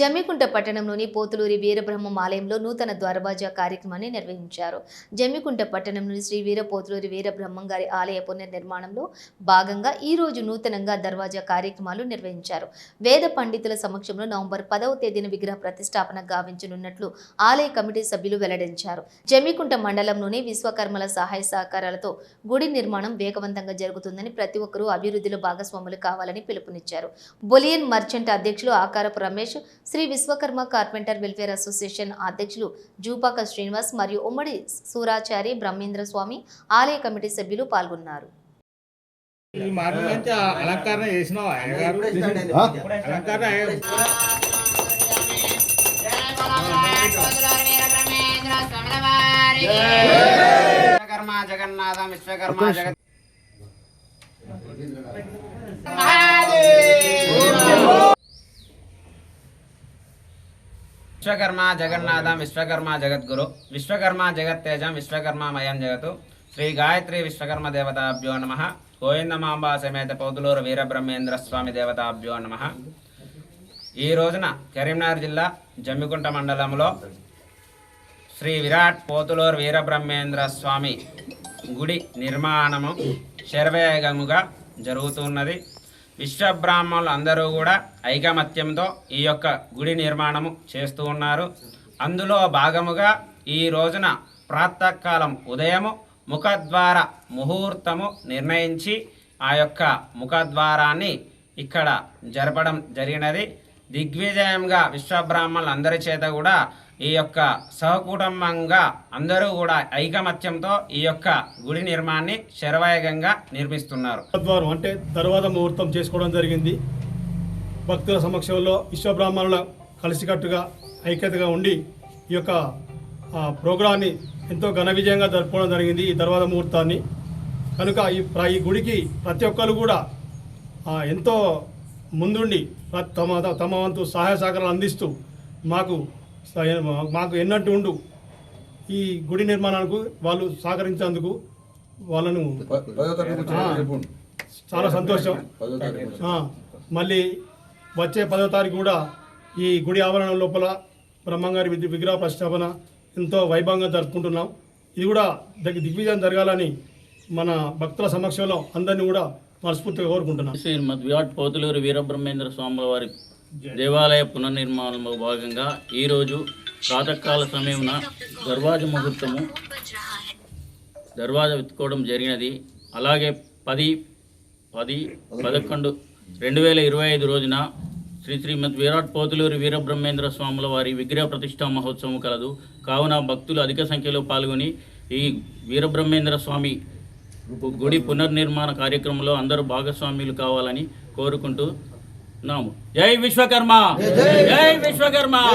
జమ్మికుంట పట్టణంలోని పోతులూరి వీరబ్రహ్మం ఆలయంలో నూతన ద్వారబాజా కార్యక్రమాన్ని నిర్వహించారు. జమ్మికుంట పట్టణంలోని శ్రీ వీర పోతులూరి వీరబ్రహ్మం గారి ఆలయ పునర్నిర్మాణంలో భాగంగా ఈ రోజు నూతనంగా దర్వాజా కార్యక్రమాలు నిర్వహించారు. వేద పండితుల సమక్షంలో నవంబర్ పదవ తేదీన విగ్రహ ప్రతిష్టాపన గావించనున్నట్లు ఆలయ కమిటీ సభ్యులు వెల్లడించారు. జమ్మికుంట మండలంలోని విశ్వకర్మల సహాయ సహకారాలతో గుడి నిర్మాణం వేగవంతంగా జరుగుతుందని ప్రతి ఒక్కరూ అభివృద్ధిలో భాగస్వాములు కావాలని పిలుపునిచ్చారు. బొలియన్ మర్చెంట్ అధ్యక్షులు Akarapu Ramesh Sri Vishwakarma carpenter welfare association అధ్యక్షులు జూపాక శ్రీనివాస్ మరియు ఉమ్మడి సూరాచారి బ్రహ్మేంద్ర స్వామి ఆలయ కమిటీ సభ్యులు పాల్గొన్నారు. చేసినావా? విశ్వకర్మ జగన్నాథం విశ్వకర్మ జగత్ విశ్వకర్మ జగన్నాథం విశ్వకర్మ జగద్గురు విశ్వకర్మ జగత్తేజం విశ్వకర్మమయం జగతు. శ్రీ గాయత్రి విశ్వకర్మ దేవతాభ్యో నమ. గోవిందమాంబ సమేత పౌదులూరు వీరబ్రహ్మేంద్ర స్వామి దేవతాభ్యో నమ. ఈ రోజున కరీంనగర్ జిల్లా జమ్మికుంట మండలంలో శ్రీ విరాట్ పోతులూరు వీరబ్రహ్మేంద్ర స్వామి గుడి నిర్మాణము శరవేగముగా జరుగుతున్నది. విశ్వబ్రాహ్మణులు అందరూ కూడా ఐకమత్యంతో ఈ యొక్క గుడి నిర్మాణము చేస్తూ ఉన్నారు. అందులో భాగముగా ఈ రోజున ప్రాతకాలం ఉదయము ముఖద్వార ముహూర్తము నిర్ణయించి ఆ యొక్క ముఖద్వారాన్ని ఇక్కడ జరపడం జరిగినది. దిగ్విజయంగా విశ్వబ్రాహ్మణులు అందరి చేత కూడా ఈ యొక్క సహకుటుంబంగా అందరూ కూడా ఐకమత్యంతో ఈ యొక్క గుడి నిర్మాణాన్ని శరవేగంగా నిర్మిస్తున్నారు. ద్వారం అంటే తర్వాత ముహూర్తం చేసుకోవడం జరిగింది. భక్తుల సమక్షంలో విశ్వబ్రాహ్మణుల కలిసికట్టుగా ఐక్యతగా ఉండి ఈ యొక్క ప్రోగ్రాన్ని ఎంతో ఘన విజయంగా జరుపుకోవడం జరిగింది ఈ తర్వాత ముహూర్తాన్ని. కనుక ఈ ప్ర- ఈ గుడికి ప్రతి ఒక్కరు కూడా ఎంతో ముందుండి తమ తమ వంతు సహాయ సహకారాలు అందిస్తూ మాకు మాకు ఎన్నట్టు ఉండు. ఈ గుడి నిర్మాణానికి వాళ్ళు సహకరించేందుకు వాళ్ళను చాలా సంతోషం. ఆ, మళ్ళీ వచ్చే పదో తారీఖు కూడా ఈ గుడి ఆవరణ లోపల బ్రహ్మంగారి విగ్ర- విగ్రహ ప్రతిష్టాపన ఎంతో వైభవంగా జరుపుకుంటున్నాం. ఇది కూడా దగ్గర దిగ్విజయం జరగాలని మన భక్తుల సమక్షంలో అందరినీ కూడా మనస్ఫూర్తిగా కోరుకుంటున్నాం. శ్రీమద్ విరాట్ పోతులూరు వీరబ్రహ్మేంద్ర స్వాముల వారి దేవాలయ పునర్నిర్మాణంలో భాగంగా ఈరోజు ప్రాతకాల సమయమున దర్వాజ ముహూర్తము దర్వాజ విత్తుకోవడం జరిగినది. అలాగే పది పది పదకొండు రెండు వేల ఇరవై ఐదు రోజున శ్రీ శ్రీమద్ విరాట్ పోతులూరి వీరబ్రహ్మేంద్ర స్వాముల వారి విగ్రహ ప్రతిష్టా మహోత్సవం కలదు. కావున భక్తులు అధిక సంఖ్యలో పాల్గొని ఈ వీరబ్రహ్మేంద్ర స్వామి గుడి పునర్నిర్మాణ కార్యక్రమంలో అందరూ భాగస్వామ్యులు కావాలని కోరుకుంటూ నాము. జై విశ్వకర్మ. జై విశ్వకర్మ.